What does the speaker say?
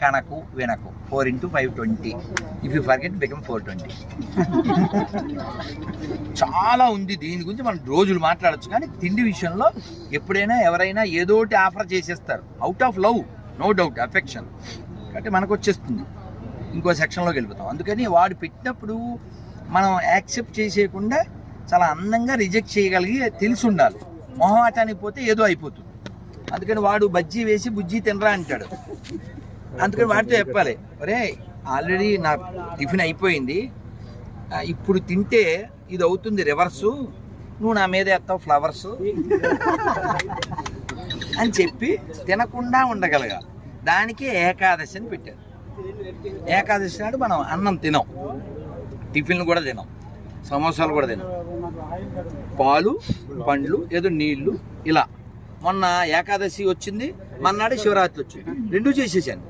కనకు వెనకు. Four into five twenty if you forget become four twenty చాలా ఉంది దీని గురించి మనం రోజులు మాట్లాడొచ్చు కానీ తిండి విషయంలో ఎప్పుడైనా ఎవరైనా ఏదో ఒకటి ఆఫర్ చేసేస్తారు. Out of love no doubt affection కాబట్టి మనకు వచ్చేస్తుంది. ఇంకో సెక్షన్లోకి వెళ్ళిపోతాం. అందుకని వాడు పెట్టినప్పుడు మనం యాక్సెప్ట్ చేసేయకుండా చాలా అందంగా రిజెక్ట్ చేయగలిగి తెలిసి ఉండాలి. మొహమాటానికి పోతే ఏదో అయిపోతుంది. అందుకని వాడు బజ్జీ వేసి బుజ్జి తినరా అంటాడు. అందుకని వాడితో చెప్పాలి. ఒరే ఆల్రెడీ నా టిఫిన్ అయిపోయింది. ఇప్పుడు తింటే ఇది అవుతుంది రివర్సు నువ్వు నా మీద ఎత్తావు ఫ్లవర్స్ అని చెప్పి తినకుండా ఉండగలగాలి దానికి ఏకాదశి అని పెట్టారు. ఏకాదశి నాడు మనం అన్నం తినం. టిఫిన్లు కూడా తినం. సమోసాలు కూడా తినం. పాలు పండ్లు ఏదో నీళ్ళు ఇలా. మొన్న ఏకాదశి వచ్చింది మన్నాడు శివరాత్రి వచ్చింది. రెండు చేసేసాను.